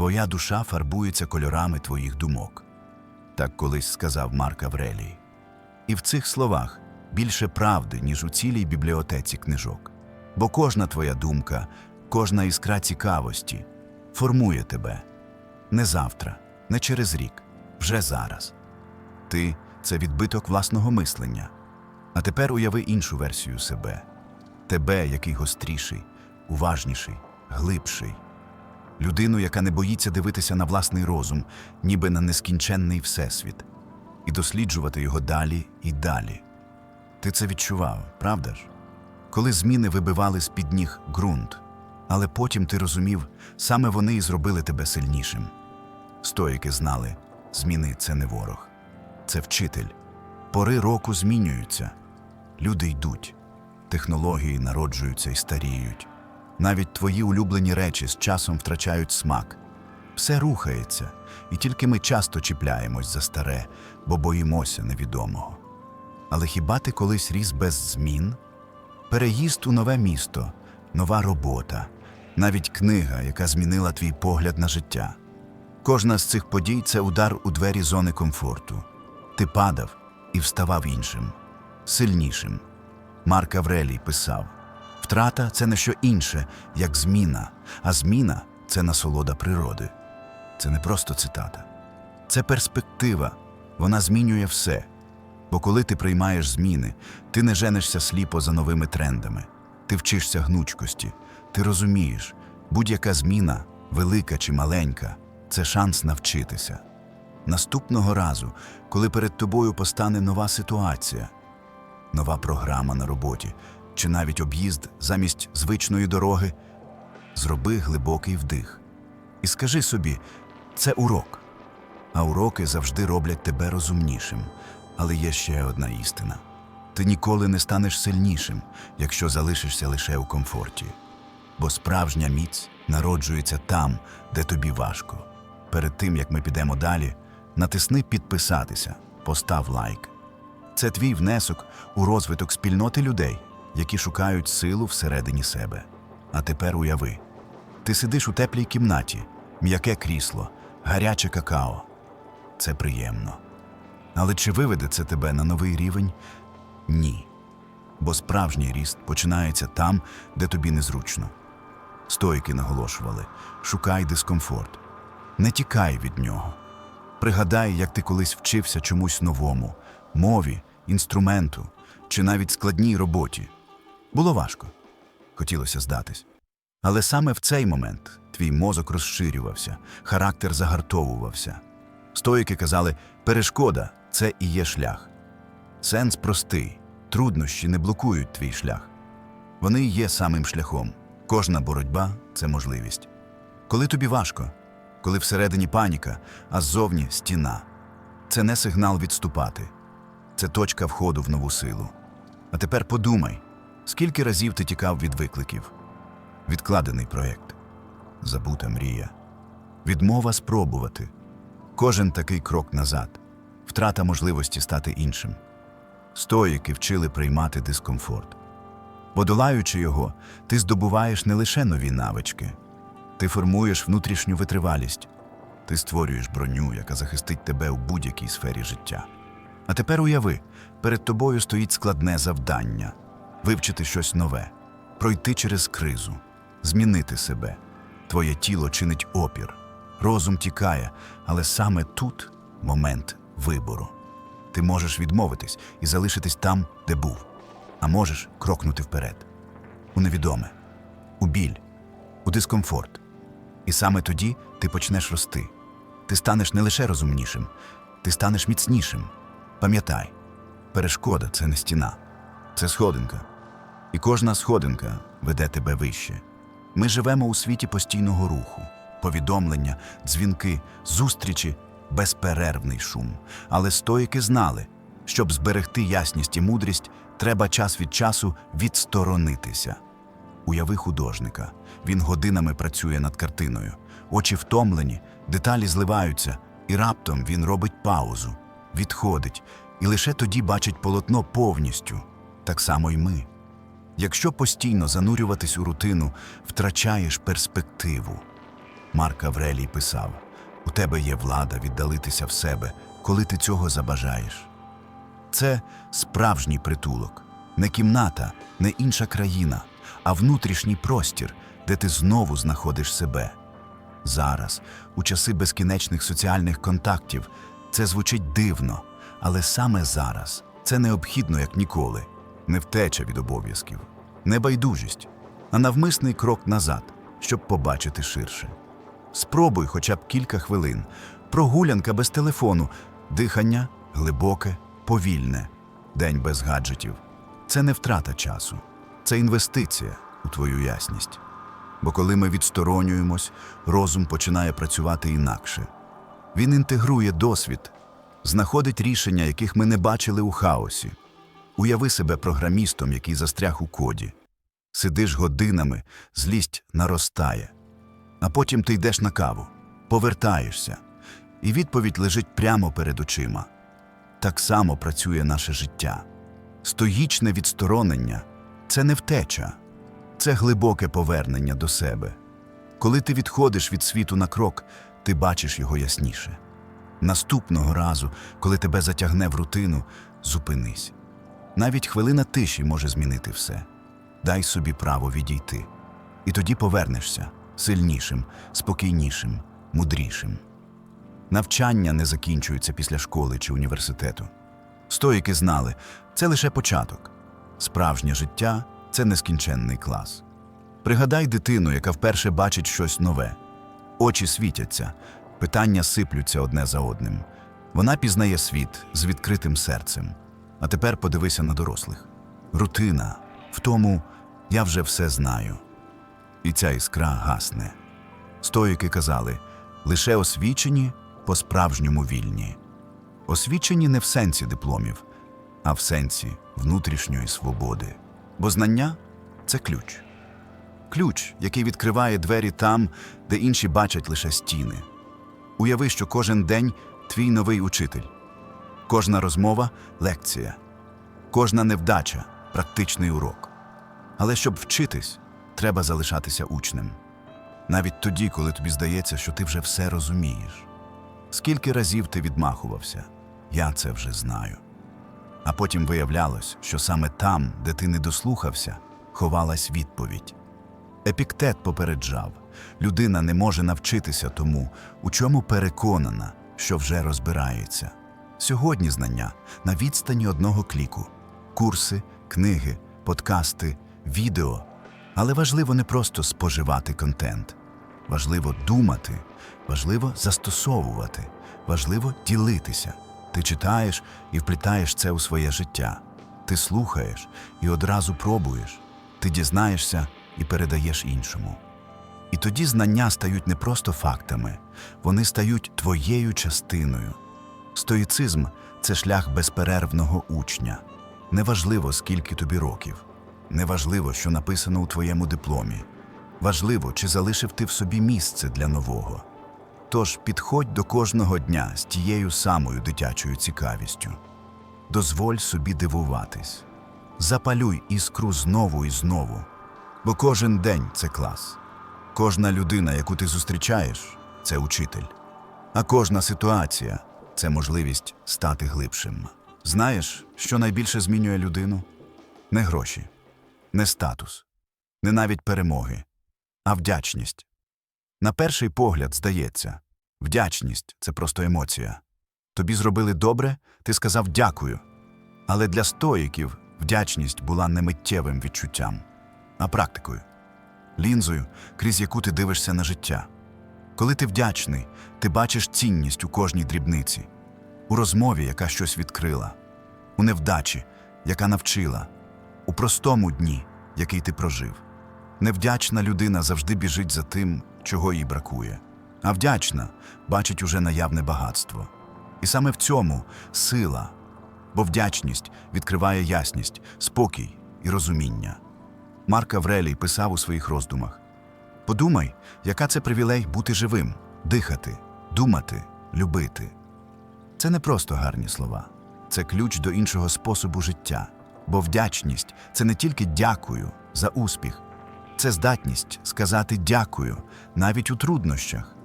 Твоя душа фарбується кольорами твоїх думок. Так колись сказав Марк Аврелій. І в цих словах більше правди, ніж у цілій бібліотеці книжок. Бо кожна твоя думка, кожна іскра цікавості формує тебе не завтра, не через рік, вже зараз. Ти це відбиток власного мислення. А тепер уяви іншу версію себе тебе, який гостріший, уважніший, глибший. Людину, яка не боїться дивитися на власний розум, ніби на нескінченний всесвіт, і досліджувати його далі і далі. Ти це відчував, правда ж? Коли зміни вибивали з-під ніг ґрунт, але потім ти розумів, саме вони і зробили тебе сильнішим. Стоїки знали, зміни це не ворог, це вчитель. Пори року змінюються, люди йдуть, технології народжуються і старіють. Навіть твої улюблені речі з часом втрачають смак. Все рухається, і тільки ми часто чіпляємось за старе, бо боїмося невідомого. Але хіба ти колись ріс без змін? Переїзд у нове місто, нова робота, навіть книга, яка змінила твій погляд на життя. Кожна з цих подій це удар у двері зони комфорту. Ти падав і вставав іншим, сильнішим. Марк Аврелій писав: втрата це не що інше, як зміна, а зміна це насолода природи. Це не просто цитата, це перспектива. Вона змінює все. Бо коли ти приймаєш зміни, ти не женишся сліпо за новими трендами, ти вчишся гнучкості, ти розумієш, будь-яка зміна, велика чи маленька, це шанс навчитися. Наступного разу, коли перед тобою постане нова ситуація, нова програма на роботі чи навіть об'їзд замість звичної дороги, зроби глибокий вдих і скажи собі, це урок. А уроки завжди роблять тебе розумнішим. Але є ще одна істина: ти ніколи не станеш сильнішим, якщо залишишся лише у комфорті. Бо справжня міць народжується там, де тобі важко. Перед тим як ми підемо далі, натисни підписатися, постав лайк. Це твій внесок у розвиток спільноти людей, які шукають силу всередині себе. А тепер уяви: ти сидиш у теплій кімнаті, м'яке крісло, гаряче какао. Це приємно. Але чи виведе це тебе на новий рівень? Ні. Бо справжній ріст починається там, де тобі незручно. Стоїки наголошували: шукай дискомфорт, не тікай від нього. Пригадай, як ти колись вчився чомусь новому, мові, інструменту чи навіть складній роботі. Було важко, хотілося здатись. Але саме в цей момент твій мозок розширювався, характер загартовувався. Стоїки казали, перешкода це і є шлях. Сенс простий, труднощі не блокують твій шлях. Вони є самим шляхом. Кожна боротьба це можливість. Коли тобі важко, коли всередині паніка, а ззовні стіна, це не сигнал відступати, це точка входу в нову силу. А тепер подумай, скільки разів ти тікав від викликів, відкладений проєкт, забута мрія, відмова спробувати. Кожен такий крок назад, втрата можливості стати іншим. Стоїки вчили приймати дискомфорт. Подолаючи його, ти здобуваєш не лише нові навички, ти формуєш внутрішню витривалість, ти створюєш броню, яка захистить тебе у будь-якій сфері життя. А тепер уяви, перед тобою стоїть складне завдання вивчити щось нове, пройти через кризу, змінити себе. Твоє тіло чинить опір, розум тікає, але саме тут момент вибору. Ти можеш відмовитись і залишитись там, де був, а можеш крокнути вперед, у невідоме, у біль, у дискомфорт. І саме тоді ти почнеш рости. Ти станеш не лише розумнішим, ти станеш міцнішим. Пам'ятай, перешкода це не стіна, це сходинка. І кожна сходинка веде тебе вище. Ми живемо у світі постійного руху, повідомлення, дзвінки, зустрічі, безперервний шум. Але стоїки знали, щоб зберегти ясність і мудрість, треба час від часу відсторонитися. Уяви художника. Він годинами працює над картиною. Очі втомлені, деталі зливаються, і раптом він робить паузу, відходить, і лише тоді бачить полотно повністю. Так само й ми. Якщо постійно занурюватись у рутину, втрачаєш перспективу. Марк Аврелій писав: У тебе є влада віддалитися в себе, коли ти цього забажаєш. Це справжній притулок, не кімната, не інша країна, а внутрішній простір, де ти знову знаходиш себе. Зараз, у часи безкінечних соціальних контактів, це звучить дивно, але саме зараз це необхідно як ніколи, не втеча від обов'язків, не байдужість, а навмисний крок назад, щоб побачити ширше. Спробуй хоча б кілька хвилин, прогулянка без телефону, дихання глибоке, повільне, день без гаджетів. Це не втрата часу, це інвестиція у твою ясність. Бо коли ми відсторонюємось, розум починає працювати інакше. Він інтегрує досвід, знаходить рішення, яких ми не бачили у хаосі. Уяви себе програмістом, який застряг у коді. Сидиш годинами, злість наростає. А потім ти йдеш на каву, повертаєшся, і відповідь лежить прямо перед очима. Так само працює наше життя. Стоїчне відсторонення це не втеча, це глибоке повернення до себе. Коли ти відходиш від світу на крок, ти бачиш його ясніше. Наступного разу, коли тебе затягне в рутину, зупинись. Навіть хвилина тиші може змінити все. Дай собі право відійти. І тоді повернешся сильнішим, спокійнішим, мудрішим. Навчання не закінчується після школи чи університету. Стоїки знали, це лише початок. Справжнє життя це нескінченний клас. Пригадай дитину, яка вперше бачить щось нове. Очі світяться, питання сиплються одне за одним. Вона пізнає світ з відкритим серцем. А тепер подивися на дорослих. Рутина в тому я вже все знаю. І ця іскра гасне. Стоїки казали лише освічені по-справжньому вільні. Освічені не в сенсі дипломів, а в сенсі внутрішньої свободи. Бо знання це ключ. Ключ, який відкриває двері там, де інші бачать лише стіни. Уяви, що кожен день твій новий учитель, кожна розмова лекція, кожна невдача практичний урок. Але щоб вчитись, треба залишатися учнем. Навіть тоді, коли тобі здається, що ти вже все розумієш. Скільки разів ти відмахувався, я це вже знаю. А потім виявлялось, що саме там, де ти не дослухався, ховалась відповідь. Епіктет попереджав людина не може навчитися тому, у чому переконана, що вже розбирається. Сьогодні знання на відстані одного кліку, курси, книги, подкасти, відео. Але важливо не просто споживати контент. Важливо думати, важливо застосовувати, важливо ділитися. Ти читаєш і вплітаєш це у своє життя. Ти слухаєш і одразу пробуєш. Ти дізнаєшся і передаєш іншому. І тоді знання стають не просто фактами, вони стають твоєю частиною. Стоїцизм це шлях безперервного учня. Неважливо, скільки тобі років, неважливо, що написано у твоєму дипломі. Важливо, чи залишив ти в собі місце для нового. Тож підходь до кожного дня з тією самою дитячою цікавістю. Дозволь собі дивуватись. Запалюй іскру знову і знову. Бо кожен день це клас. Кожна людина, яку ти зустрічаєш, це учитель. А кожна ситуація це можливість стати глибшим. Знаєш, що найбільше змінює людину? Не гроші, не статус, не навіть перемоги, а вдячність. На перший погляд здається, вдячність це просто емоція. Тобі зробили добре, ти сказав дякую. Але для стоїків вдячність була не миттєвим відчуттям, а практикою, лінзою, крізь яку ти дивишся на життя. Коли ти вдячний, ти бачиш цінність у кожній дрібниці, у розмові, яка щось відкрила, у невдачі, яка навчила, у простому дні, який ти прожив. Невдячна людина завжди біжить за тим, чого їй бракує, а вдячна бачить уже наявне багатство. І саме в цьому сила, бо вдячність відкриває ясність, спокій і розуміння. Марк Аврелій писав у своїх роздумах: Подумай, яка це привілей бути живим, дихати, думати, любити. Це не просто гарні слова, це ключ до іншого способу життя. Бо вдячність це не тільки дякую за успіх, Це здатність сказати дякую навіть у труднощах,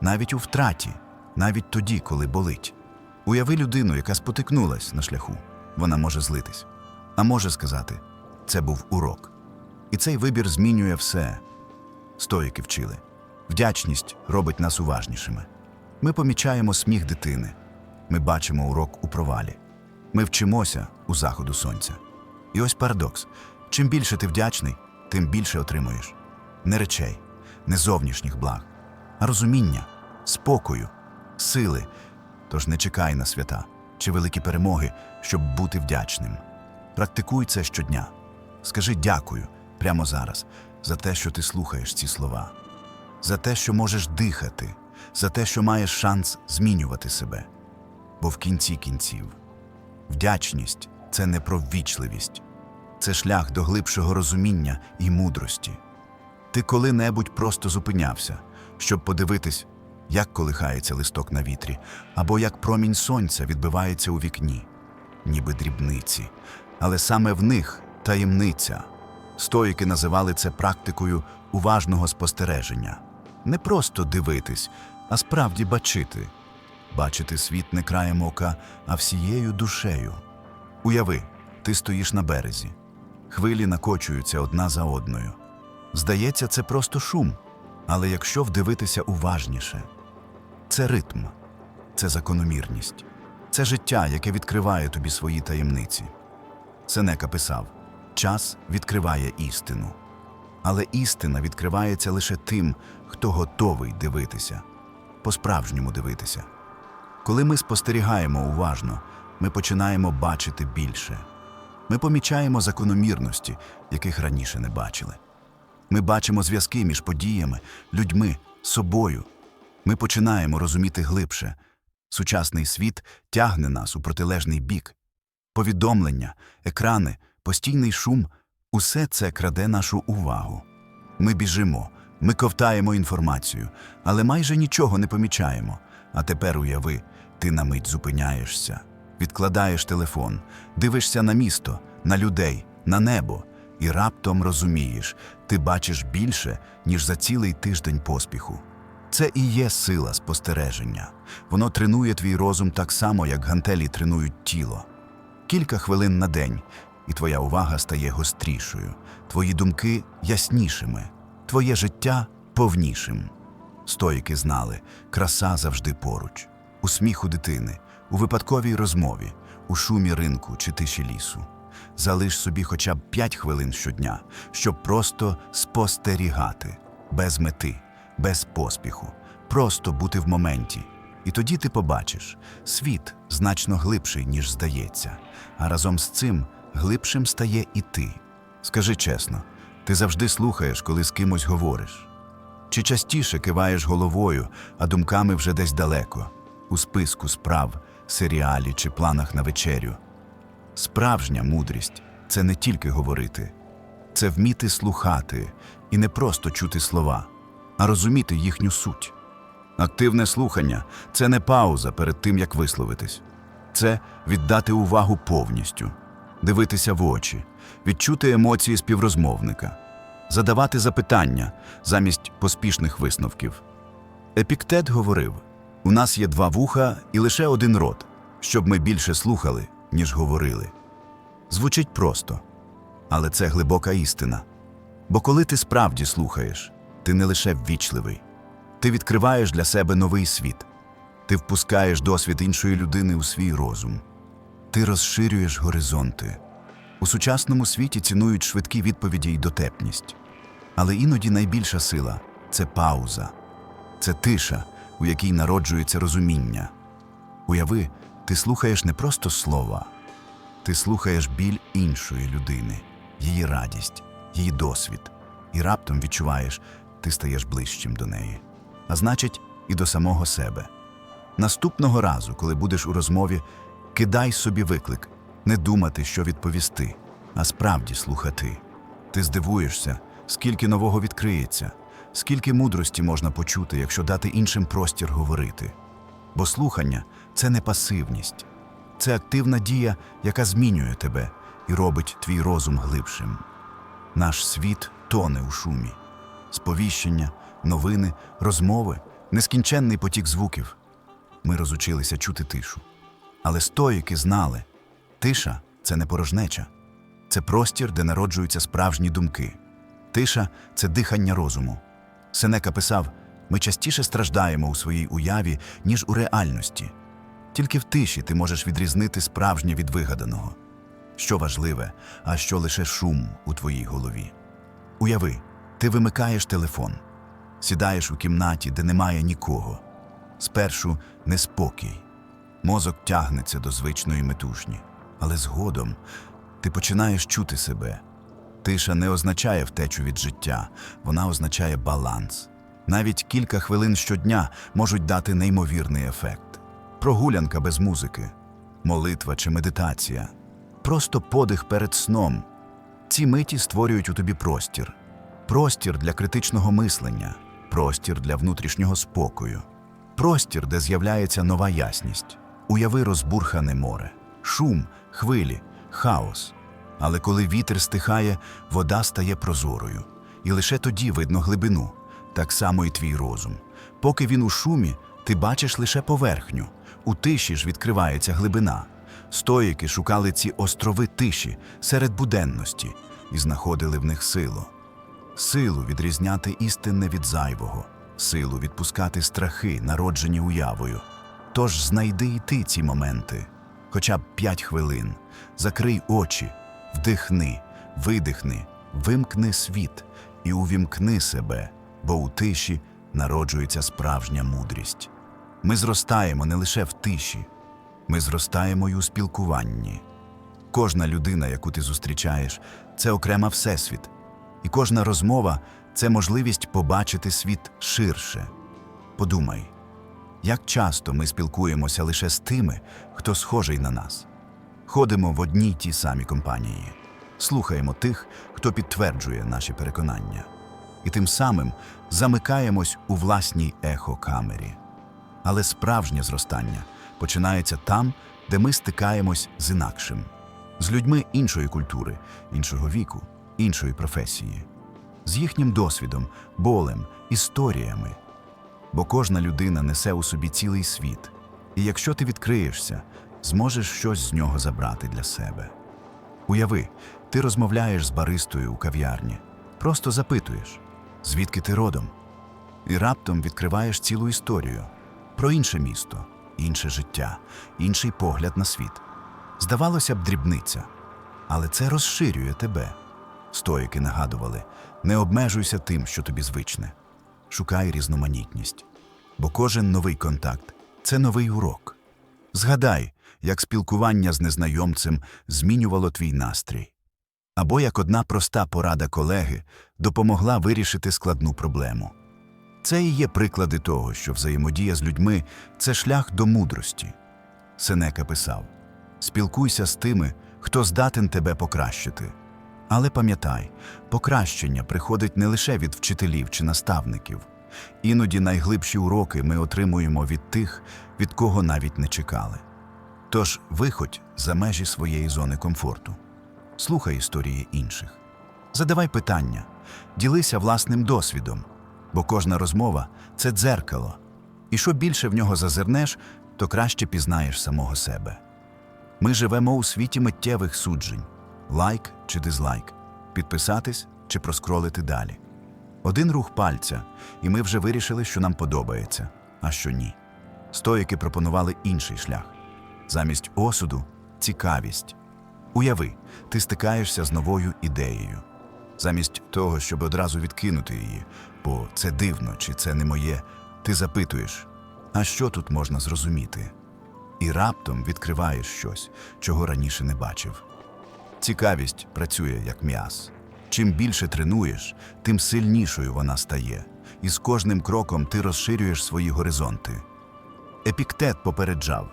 навіть у втраті, навіть тоді, коли болить. Уяви людину, яка спотикнулась на шляху. Вона може злитись, а може сказати це був урок. І цей вибір змінює все. Стоїки вчили. Вдячність робить нас уважнішими. Ми помічаємо сміх дитини. Ми бачимо урок у провалі. Ми вчимося у заходу сонця. І ось парадокс: чим більше ти вдячний, тим більше отримуєш. Не речей, не зовнішніх благ, а розуміння, спокою, сили. Тож не чекай на свята чи великі перемоги, щоб бути вдячним. Практикуй це щодня. Скажи дякую прямо зараз за те, що ти слухаєш ці слова, за те, що можеш дихати, за те, що маєш шанс змінювати себе. Бо в кінці кінців вдячність це не про ввічливість, це шлях до глибшого розуміння і мудрості. Ти коли-небудь просто зупинявся, щоб подивитись, як колихається листок на вітрі, або як промінь сонця відбивається у вікні, ніби дрібниці, але саме в них таємниця. Стоїки називали це практикою уважного спостереження. Не просто дивитись, а справді бачити. Бачити світ не краєм ока, а всією душею. Уяви, ти стоїш на березі. Хвилі накочуються одна за одною. Здається, це просто шум, але якщо вдивитися уважніше, це ритм, це закономірність, це життя, яке відкриває тобі свої таємниці. Сенека писав: час відкриває істину. Але істина відкривається лише тим, хто готовий дивитися, по-справжньому дивитися. Коли ми спостерігаємо уважно, ми починаємо бачити більше. Ми помічаємо закономірності, яких раніше не бачили. Ми бачимо зв'язки між подіями, людьми, собою. Ми починаємо розуміти глибше. Сучасний світ тягне нас у протилежний бік. Повідомлення, екрани, постійний шум усе це краде нашу увагу. Ми біжимо, ми ковтаємо інформацію, але майже нічого не помічаємо. А тепер уяви, ти на мить зупиняєшся, відкладаєш телефон, дивишся на місто, на людей, на небо, і раптом розумієш, ти бачиш більше, ніж за цілий тиждень поспіху. Це і є сила спостереження. Воно тренує твій розум так само, як гантелі тренують тіло. Кілька хвилин на день, і твоя увага стає гострішою, твої думки яснішими, твоє життя повнішим. Стоїки знали, краса завжди поруч, у сміху дитини, у випадковій розмові, у шумі ринку чи тиші лісу. Залиш собі хоча б п'ять хвилин щодня, щоб просто спостерігати, без мети, без поспіху, просто бути в моменті. І тоді ти побачиш, світ значно глибший, ніж здається, а разом з цим глибшим стає і ти. Скажи чесно, ти завжди слухаєш, коли з кимось говориш. Чи частіше киваєш головою, а думками вже десь далеко, у списку справ, серіалі чи планах на вечерю? Справжня мудрість це не тільки говорити, це вміти слухати і не просто чути слова, а розуміти їхню суть. Активне слухання це не пауза перед тим, як висловитись, це віддати увагу повністю, дивитися в очі, відчути емоції співрозмовника, задавати запитання замість поспішних висновків. Епіктет говорив: у нас є два вуха і лише один рот, щоб ми більше слухали, ніж говорили. Звучить просто, але це глибока істина. Бо коли ти справді слухаєш, ти не лише ввічливий, ти відкриваєш для себе новий світ, ти впускаєш досвід іншої людини у свій розум, ти розширюєш горизонти. У сучасному світі цінують швидкі відповіді й дотепність. Але іноді найбільша сила це пауза, це тиша, у якій народжується розуміння. Уяви, ти слухаєш не просто слова, ти слухаєш біль іншої людини, її радість, її досвід, і раптом відчуваєш, ти стаєш ближчим до неї, а значить, і до самого себе. Наступного разу, коли будеш у розмові, кидай собі виклик не думати, що відповісти, а справді слухати. Ти здивуєшся, скільки нового відкриється, скільки мудрості можна почути, якщо дати іншим простір говорити. Бо слухання це не пасивність, це активна дія, яка змінює тебе і робить твій розум глибшим. Наш світ тоне у шумі. Сповіщення, новини, розмови, нескінченний потік звуків. Ми розучилися чути тишу. Але стоїки знали, тиша це не порожнеча, це простір, де народжуються справжні думки. Тиша це дихання розуму. Сенека писав: ми частіше страждаємо у своїй уяві, ніж у реальності. Тільки в тиші ти можеш відрізнити справжнє від вигаданого. Що важливе, а що лише шум у твоїй голові. Уяви, ти вимикаєш телефон, сідаєш у кімнаті, де немає нікого. Спершу неспокій. Мозок тягнеться до звичної метушні, але згодом ти починаєш чути себе. Тиша не означає втечу від життя, вона означає баланс. Навіть кілька хвилин щодня можуть дати неймовірний ефект. Прогулянка без музики, молитва чи медитація, просто подих перед сном. Ці миті створюють у тобі простір, простір для критичного мислення, простір для внутрішнього спокою, простір, де з'являється нова ясність. Уяви розбурхане море, шум, хвилі, хаос. Але коли вітер стихає, вода стає прозорою, і лише тоді видно глибину, так само і твій розум. Поки він у шумі, ти бачиш лише поверхню, у тиші ж відкривається глибина. Стоїки шукали ці острови тиші серед буденності і знаходили в них силу. Силу відрізняти істинне від зайвого, силу відпускати страхи, народжені уявою. Тож знайди і ти ці моменти, хоча б п'ять хвилин, закрий очі, вдихни, видихни, вимкни світ і увімкни себе, бо у тиші народжується справжня мудрість. Ми зростаємо не лише в тиші, ми зростаємо й у спілкуванні. Кожна людина, яку ти зустрічаєш, це окрема всесвіт, і кожна розмова це можливість побачити світ ширше. Подумай, як часто ми спілкуємося лише з тими, хто схожий на нас. Ходимо в одній й тій самій компанії, слухаємо тих, хто підтверджує наші переконання, і тим самим замикаємось у власній ехокамері. Але справжнє зростання починається там, де ми стикаємось з інакшим, з людьми іншої культури, іншого віку, іншої професії, з їхнім досвідом, болем, історіями. Бо кожна людина несе у собі цілий світ, і якщо ти відкриєшся, зможеш щось з нього забрати для себе. Уяви, ти розмовляєш з баристою у кав'ярні, просто запитуєш, звідки ти родом, і раптом відкриваєш цілу історію про інше місто, інше життя, інший погляд на світ. Здавалося б, дрібниця, але це розширює тебе. Стоїки нагадували: не обмежуйся тим, що тобі звичне. Шукай різноманітність, бо кожен новий контакт це новий урок. Згадай, як спілкування з незнайомцем змінювало твій настрій, або як одна проста порада колеги допомогла вирішити складну проблему. Це і є приклади того, що взаємодія з людьми це шлях до мудрості. Сенека писав: спілкуйся з тими, хто здатен тебе покращити. Але пам'ятай, покращення приходить не лише від вчителів чи наставників. Іноді найглибші уроки ми отримуємо від тих, від кого навіть не чекали. Тож виходь за межі своєї зони комфорту, слухай історії інших, задавай питання, ділися власним досвідом, бо кожна розмова це дзеркало, і що більше в нього зазирнеш, то краще пізнаєш самого себе. Ми живемо у світі миттєвих суджень лайк чи дизлайк, підписатись чи проскролити далі. Один рух пальця, і ми вже вирішили, що нам подобається, а що ні. Стоїки пропонували інший шлях. Замість осуду цікавість. Уяви, ти стикаєшся з новою ідеєю. Замість того, щоб одразу відкинути її, бо це дивно чи це не моє, ти запитуєш, а що тут можна зрозуміти? І раптом відкриваєш щось, чого раніше не бачив. Цікавість працює як м'яз. Чим більше тренуєш, тим сильнішою вона стає, і з кожним кроком ти розширюєш свої горизонти. Епіктет попереджав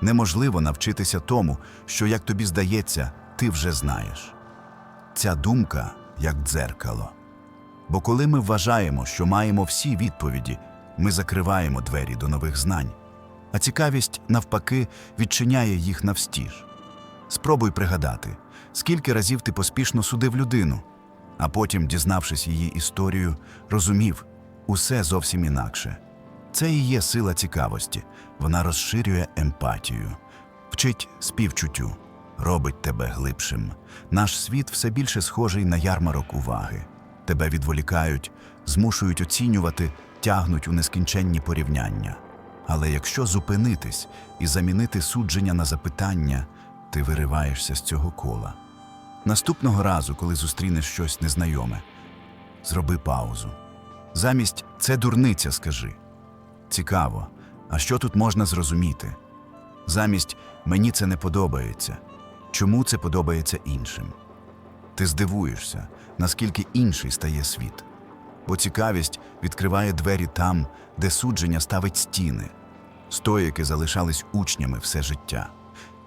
неможливо навчитися тому, що, як тобі здається, ти вже знаєш. Ця думка як дзеркало. Бо коли ми вважаємо, що маємо всі відповіді, ми закриваємо двері до нових знань, а цікавість, навпаки, відчиняє їх навстіж. Спробуй пригадати, скільки разів ти поспішно судив людину, а потім, дізнавшись її історію, розумів усе зовсім інакше. Це і є сила цікавості. Вона розширює емпатію, вчить співчуттю, робить тебе глибшим. Наш світ все більше схожий на ярмарок уваги. Тебе відволікають, змушують оцінювати, тягнуть у нескінченні порівняння. Але якщо зупинитись і замінити судження на запитання, ти вириваєшся з цього кола. Наступного разу, коли зустрінеш щось незнайоме, зроби паузу. Замість це дурниця, скажи. Цікаво, а що тут можна зрозуміти? Замість мені це не подобається. Чому це подобається іншим? Ти здивуєшся, наскільки інший стає світ. Бо цікавість відкриває двері там, де судження ставить стіни. Стоїки залишались учнями все життя.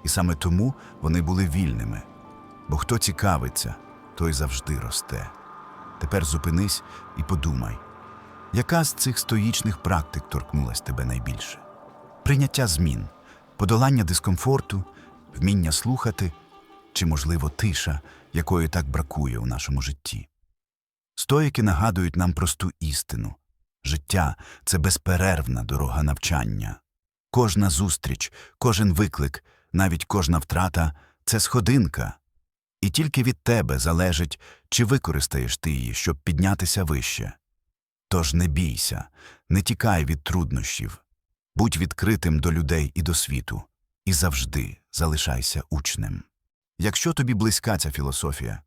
І саме тому вони були вільними. Бо хто цікавиться, той завжди росте. Тепер зупинись і подумай, яка з цих стоїчних практик торкнулась тебе найбільше? Прийняття змін, подолання дискомфорту, вміння слухати чи, можливо, тиша, якої так бракує у нашому житті. Стоїки нагадують нам просту істину життя це безперервна дорога навчання. Кожна зустріч, кожен виклик, навіть кожна втрата це сходинка. І тільки від тебе залежить, чи використаєш ти її, щоб піднятися вище. Тож не бійся, не тікай від труднощів, будь відкритим до людей і до світу, і завжди залишайся учнем. Якщо тобі близька ця філософія,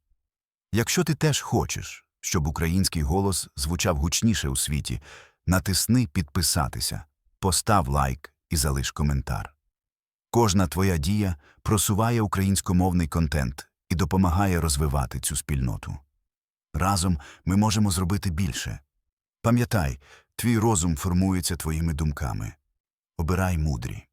якщо ти теж хочеш, щоб український голос звучав гучніше у світі, натисни підписатися, постав лайк і залиш коментар. Кожна твоя дія просуває українськомовний контент і допомагає розвивати цю спільноту. Разом ми можемо зробити більше. Пам'ятай, твій розум формується твоїми думками. Обирай мудрі.